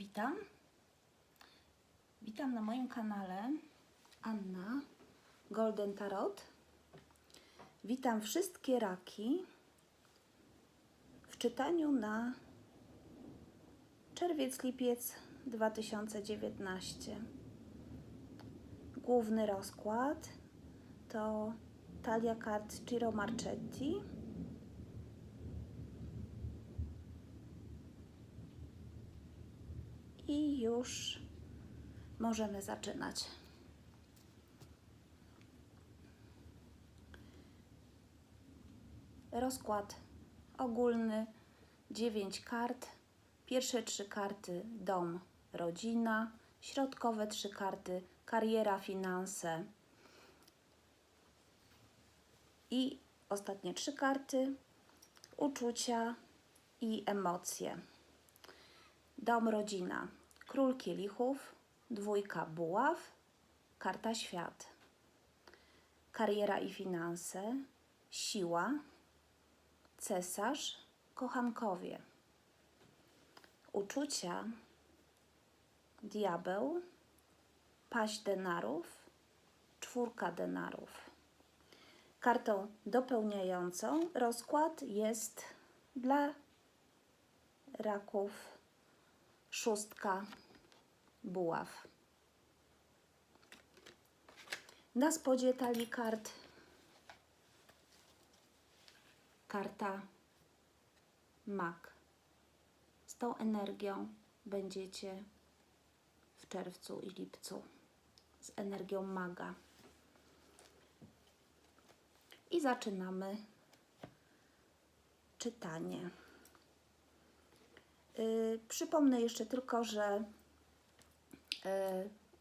Witam. Witam na moim kanale Anna Golden Tarot. Witam wszystkie raki w czytaniu na czerwiec-lipiec 2019. Główny rozkład to talia kart Ciro Marchetti. I już możemy zaczynać. Rozkład ogólny 9 kart. Pierwsze trzy karty dom, rodzina, środkowe trzy karty kariera, finanse i ostatnie trzy karty uczucia i emocje. Dom, rodzina, król kielichów, dwójka buław, karta świat. Kariera i finanse, siła, cesarz, kochankowie. Uczucia, diabeł, paść denarów, czwórka denarów. Kartą dopełniającą rozkład jest dla raków szóstka buław. Na spodzie talii kart karta mak. Z tą energią będziecie w czerwcu i lipcu. Z energią maga. I zaczynamy czytanie. Yy, przypomnę jeszcze tylko, że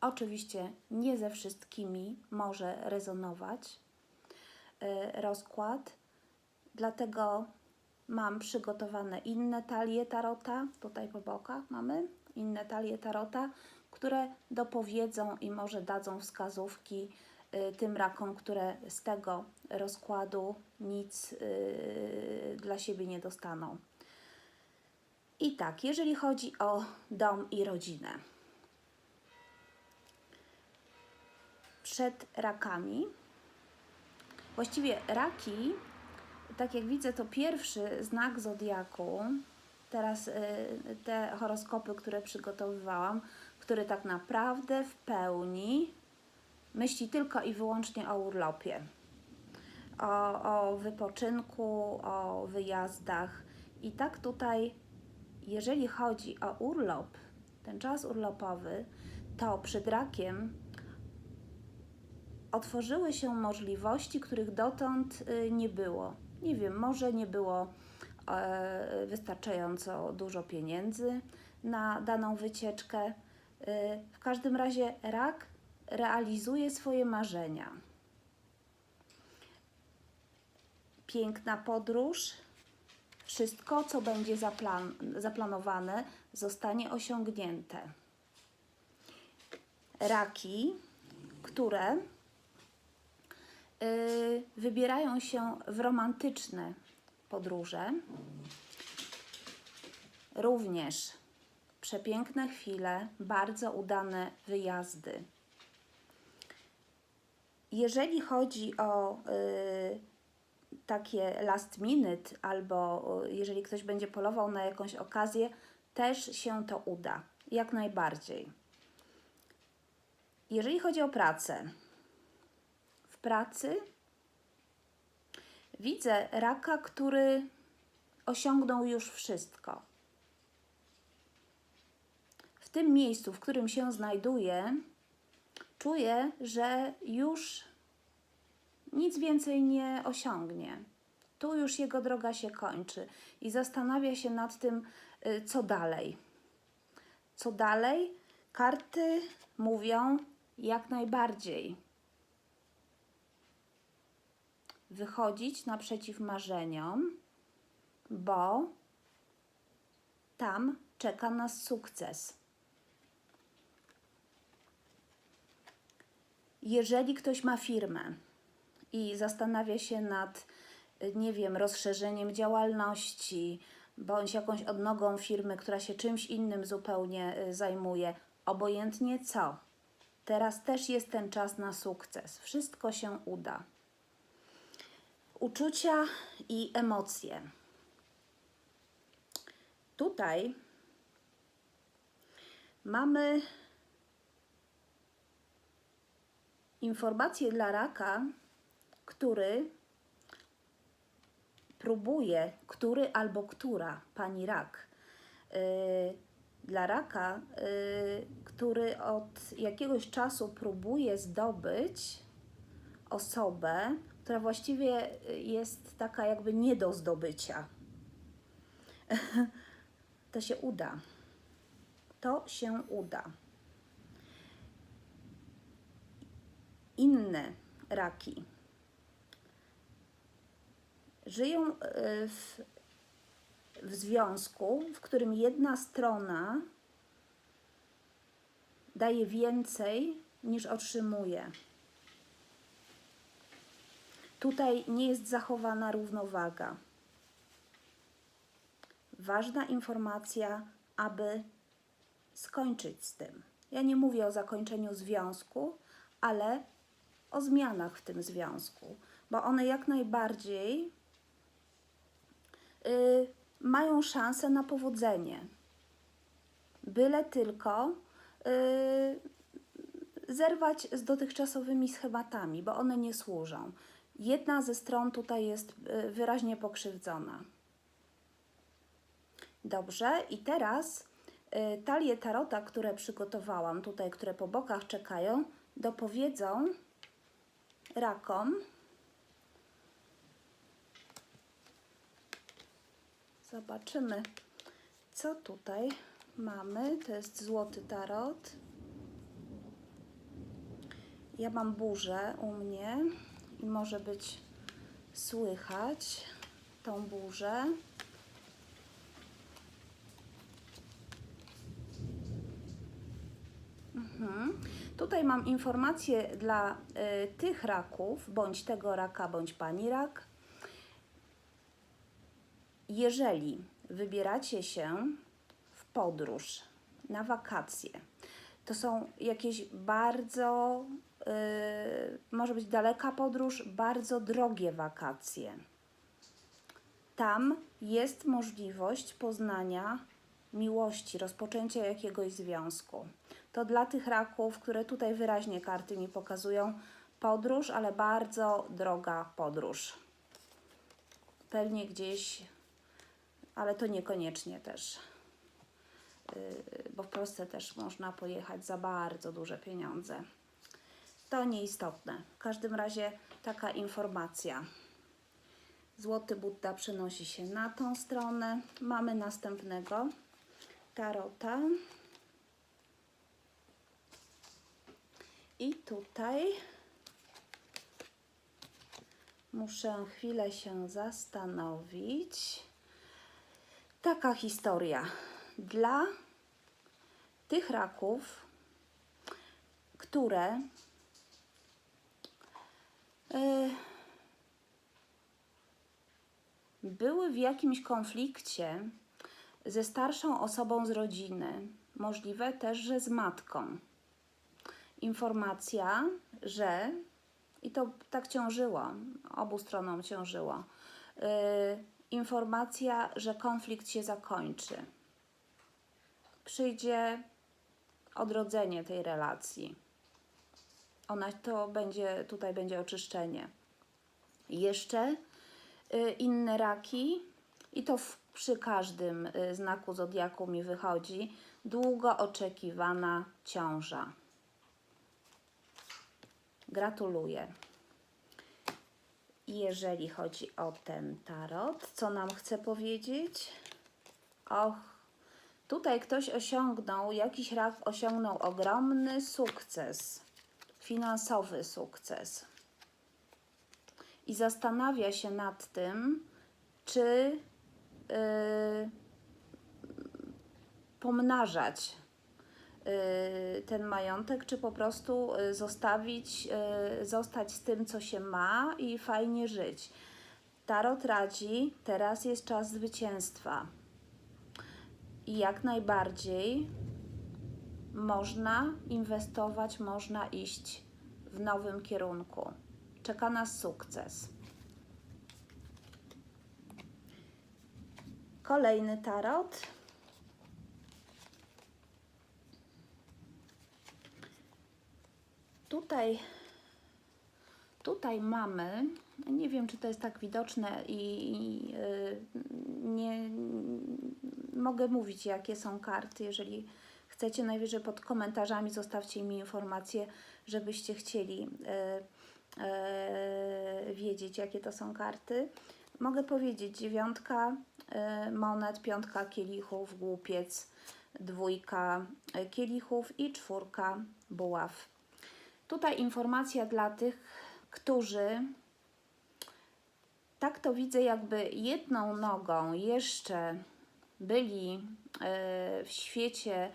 oczywiście nie ze wszystkimi może rezonować yy, rozkład, dlatego mam przygotowane inne talie tarota, tutaj po bokach mamy inne talie tarota, które dopowiedzą i może dadzą wskazówki yy, tym rakom, które z tego rozkładu nic dla siebie nie dostaną. I tak, jeżeli chodzi o dom i rodzinę. Przed rakami, właściwie raki, tak jak widzę, to pierwszy znak zodiaku. Teraz y, te horoskopy, które przygotowywałam, który tak naprawdę w pełni myśli tylko i wyłącznie o urlopie, o, o wypoczynku, o wyjazdach. I tak tutaj jeżeli chodzi o urlop, ten czas urlopowy, to przed rakiem otworzyły się możliwości, których dotąd y, nie było. Nie wiem, może nie było e, wystarczająco dużo pieniędzy na daną wycieczkę. Y, w każdym razie rak realizuje swoje marzenia. Piękna podróż, wszystko, co będzie zaplan zaplanowane, zostanie osiągnięte. Raki, które wybierają się w romantyczne podróże, również przepiękne chwile, bardzo udane wyjazdy. Jeżeli chodzi o y, takie last minute, albo jeżeli ktoś będzie polował na jakąś okazję, też się to uda, jak najbardziej. Jeżeli chodzi o pracę, pracy widzę raka, który osiągnął już wszystko. W tym miejscu, w którym się znajduje, czuję, że już nic więcej nie osiągnie. Tu już jego droga się kończy i zastanawia się nad tym, y, co dalej. Co dalej? Karty mówią jak najbardziej. Wychodzić naprzeciw marzeniom, bo tam czeka nas sukces. Jeżeli ktoś ma firmę, i zastanawia się nad, nie wiem, rozszerzeniem działalności, bądź jakąś odnogą firmy, która się czymś innym zupełnie y, zajmuje, obojętnie co. Teraz też jest ten czas na sukces. Wszystko się uda. Uczucia i emocje. Tutaj mamy informację dla raka, który próbuje, który albo która, pani rak, yy, dla raka, yy, który od jakiegoś czasu próbuje zdobyć osobę, która właściwie jest taka jakby nie do zdobycia. to się uda. To się uda. Inne raki żyją y, w, w związku, w którym jedna strona daje więcej niż otrzymuje. Tutaj nie jest zachowana równowaga. Ważna informacja, aby skończyć z tym. Ja nie mówię o zakończeniu związku, ale o zmianach w tym związku, bo one jak najbardziej y, mają szansę na powodzenie. Byle tylko y, zerwać z dotychczasowymi schematami, bo one nie służą. Jedna ze stron tutaj jest y, wyraźnie pokrzywdzona. Dobrze, i teraz y, talie tarota, które przygotowałam tutaj, które po bokach czekają, dopowiedzą rakom, Zobaczymy, co tutaj mamy. To jest złoty tarot. Ja mam burzę u mnie i może być słychać tą burzę. Mhm. Tutaj mam informację dla y, tych raków, bądź tego raka, bądź pani rak. Jeżeli wybieracie się w podróż na wakacje, to są jakieś bardzo, może być daleka podróż, bardzo drogie wakacje. Tam jest możliwość poznania miłości, rozpoczęcia jakiegoś związku. To dla tych raków, które tutaj wyraźnie karty mi pokazują, podróż, ale bardzo droga podróż. Pewnie gdzieś, ale to niekoniecznie też, yy, bo w Polsce też można pojechać za bardzo duże pieniądze. To nieistotne. W każdym razie taka informacja. Złoty Budda przenosi się na tą stronę. Mamy następnego tarota. I tutaj muszę chwilę się zastanowić. Taka historia dla tych raków, które były w jakimś konflikcie ze starszą osobą z rodziny, możliwe też, że z matką. Informacja, że i to tak ciążyło, obu stronom ciążyło. Yy, informacja, że konflikt się zakończy. Przyjdzie odrodzenie tej relacji. Ona to będzie, tutaj będzie oczyszczenie. Jeszcze y, inne raki, i to w, przy każdym y, znaku zodiaku mi wychodzi, długo oczekiwana ciąża. Gratuluję. Jeżeli chodzi o ten tarot, co nam chce powiedzieć? Och, tutaj ktoś osiągnął, jakiś rak osiągnął ogromny sukces, finansowy sukces. I zastanawia się nad tym, czy yy, pomnażać yy, ten majątek, czy po prostu yy, zostawić, yy, zostać z tym, co się ma i fajnie żyć. Tarot radzi, teraz jest czas zwycięstwa. i jak najbardziej można inwestować, można iść w nowym kierunku. Czeka nas sukces. Kolejny tarot. Tutaj, tutaj mamy, nie wiem czy to jest tak widoczne i, i y, nie mogę mówić jakie są karty, jeżeli chcecie najwyżej pod komentarzami zostawcie mi informacje, żebyście chcieli y, y, wiedzieć jakie to są karty. Mogę powiedzieć dziewiątka y, monet, piątka kielichów, głupiec, dwójka kielichów i czwórka buław. Tutaj informacja dla tych, którzy tak to widzę, jakby jedną nogą jeszcze byli w świecie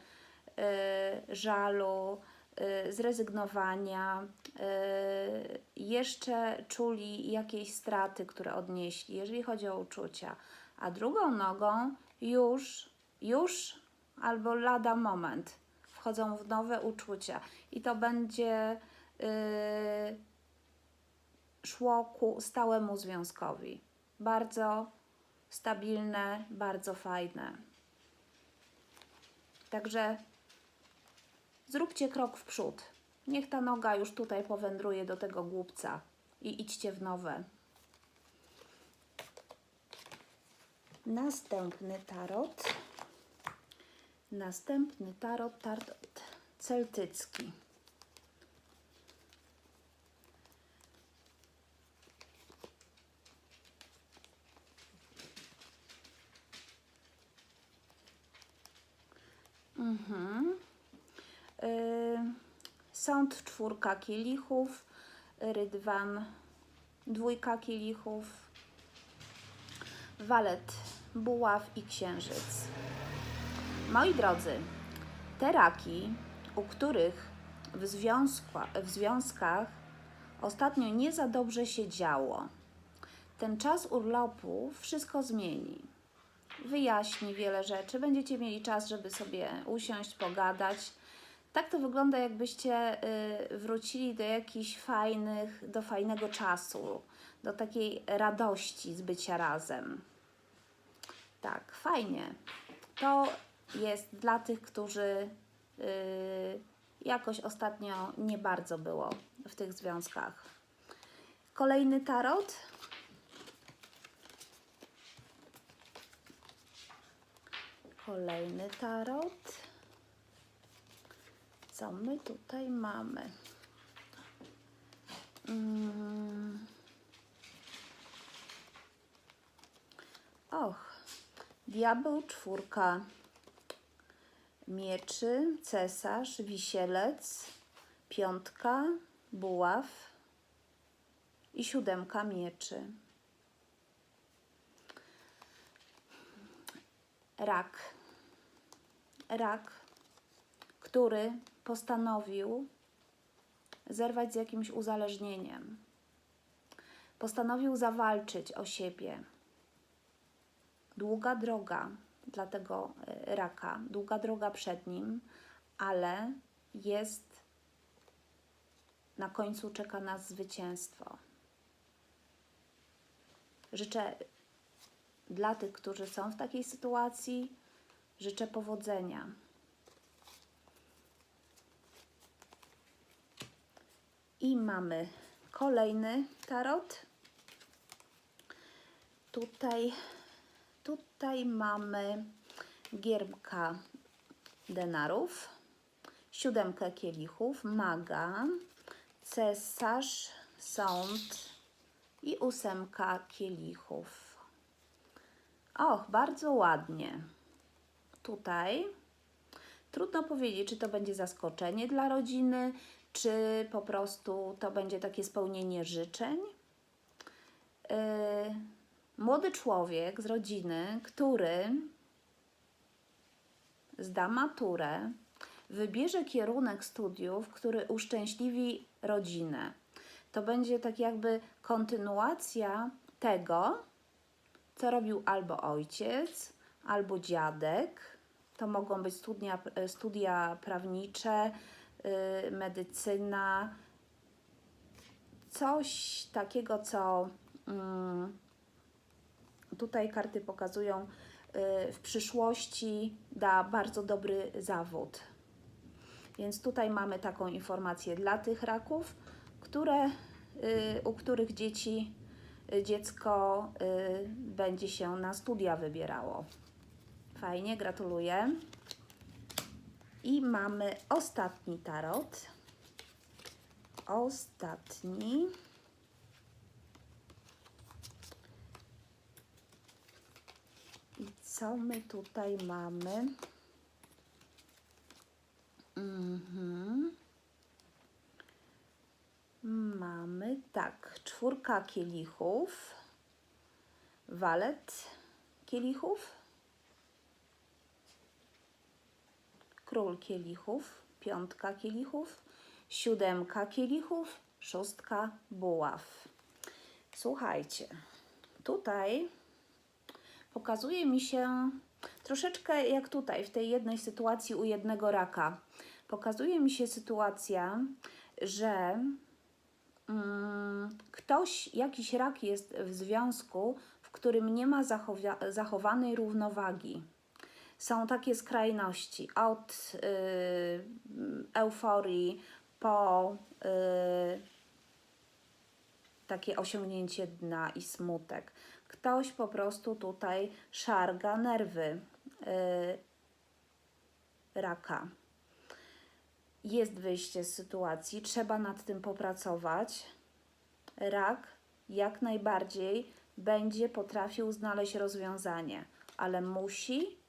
żalu, y, zrezygnowania, y, jeszcze czuli jakieś straty, które odnieśli, jeżeli chodzi o uczucia, a drugą nogą już, już albo lada moment wchodzą w nowe uczucia i to będzie y, szło ku stałemu związkowi. Bardzo stabilne, bardzo fajne. Także zróbcie krok w przód. Niech ta noga już tutaj powędruje do tego głupca i idźcie w nowe. Następny tarot. Następny tarot, tarot celtycki. Mhm. Sąd czwórka kielichów, rydwan dwójka kielichów, walet buław i księżyc. Moi drodzy, te raki, u których w, związku, w związkach ostatnio nie za dobrze się działo, ten czas urlopu wszystko zmieni. Wyjaśni wiele rzeczy, będziecie mieli czas, żeby sobie usiąść, pogadać. Tak to wygląda, jakbyście y, wrócili do jakichś fajnych, do fajnego czasu, do takiej radości z bycia razem. Tak, fajnie. To jest dla tych, którzy y, jakoś ostatnio nie bardzo było w tych związkach. Kolejny tarot. Kolejny tarot. Co my tutaj mamy? Mm. Och, diabeł czwórka mieczy, cesarz, wisielec, piątka, buław i siódemka mieczy. Rak. Rak, który postanowił zerwać z jakimś uzależnieniem. Postanowił zawalczyć o siebie. Długa droga dla tego y, raka, długa droga przed nim, ale jest na końcu czeka nas zwycięstwo. Życzę dla tych, którzy są w takiej sytuacji, życzę powodzenia. I mamy kolejny tarot. Tutaj, tutaj mamy gierbka denarów, siódemkę kielichów, maga, cesarz, sąd i ósemka kielichów. Och, bardzo ładnie. Tutaj trudno powiedzieć, czy to będzie zaskoczenie dla rodziny, czy po prostu to będzie takie spełnienie życzeń. Yy, młody człowiek z rodziny, który zda maturę, wybierze kierunek studiów, który uszczęśliwi rodzinę. To będzie tak jakby kontynuacja tego, co robił albo ojciec, albo dziadek, To mogą być studia, studia prawnicze, y, medycyna, coś takiego, co mm, tutaj karty pokazują y, w przyszłości da bardzo dobry zawód. Więc tutaj mamy taką informację dla tych raków, które, y, u których dzieci, y, dziecko y, będzie się na studia wybierało. Fajnie, gratuluję. I mamy ostatni tarot. Ostatni. I co my tutaj mamy? Mhm. Mamy tak, czwórka kielichów, walet kielichów, król kielichów, piątka kielichów, siódemka kielichów, szóstka buław. Słuchajcie, tutaj pokazuje mi się troszeczkę jak tutaj, w tej jednej sytuacji u jednego raka. Pokazuje mi się sytuacja, że mm, ktoś, jakiś rak jest w związku, w którym nie ma zachowa- zachowanej równowagi. Są takie skrajności od y, euforii po y, takie osiągnięcie dna i smutek. Ktoś po prostu tutaj szarga nerwy y, raka. Jest wyjście z sytuacji, trzeba nad tym popracować. Rak jak najbardziej będzie potrafił znaleźć rozwiązanie, ale musi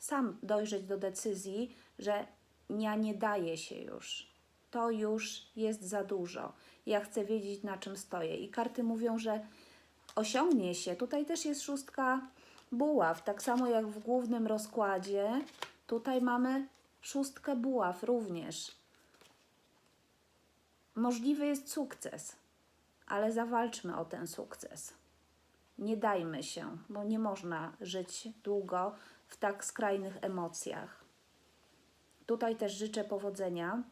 sam dojrzeć do decyzji, że ja nie daje się już. To już jest za dużo. Ja chcę wiedzieć, na czym stoję. I karty mówią, że osiągnie się. Tutaj też jest szóstka buław, tak samo jak w głównym rozkładzie. Tutaj mamy szóstkę buław również. Możliwy jest sukces, ale zawalczmy o ten sukces. Nie dajmy się, bo nie można żyć długo w tak skrajnych emocjach. Tutaj też życzę powodzenia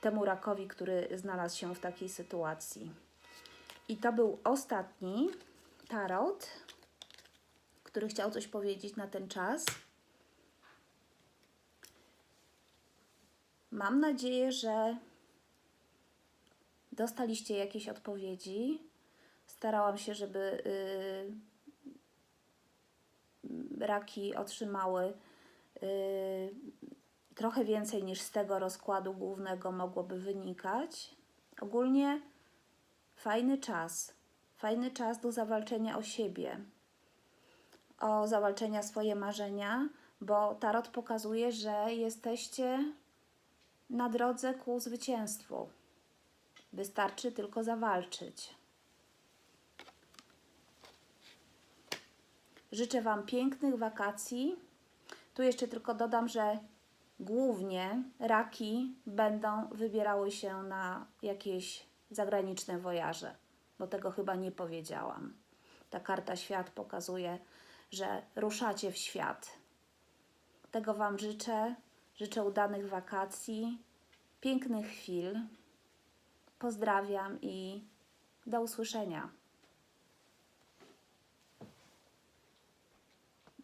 temu rakowi, który znalazł się w takiej sytuacji. I to był ostatni tarot, który chciał coś powiedzieć na ten czas. Mam nadzieję, że dostaliście jakieś odpowiedzi. Starałam się, żeby yy, raki otrzymały yy, trochę więcej niż z tego rozkładu głównego mogłoby wynikać. Ogólnie fajny czas, fajny czas do zawalczenia o siebie, o zawalczenia swoje marzenia, bo tarot pokazuje, że jesteście na drodze ku zwycięstwu. Wystarczy tylko zawalczyć. Życzę Wam pięknych wakacji. Tu jeszcze tylko dodam, że głównie raki będą wybierały się na jakieś zagraniczne wojaże, bo tego chyba nie powiedziałam. Ta karta świat pokazuje, że ruszacie w świat. Tego Wam życzę. Życzę udanych wakacji, pięknych chwil. Pozdrawiam i do usłyszenia.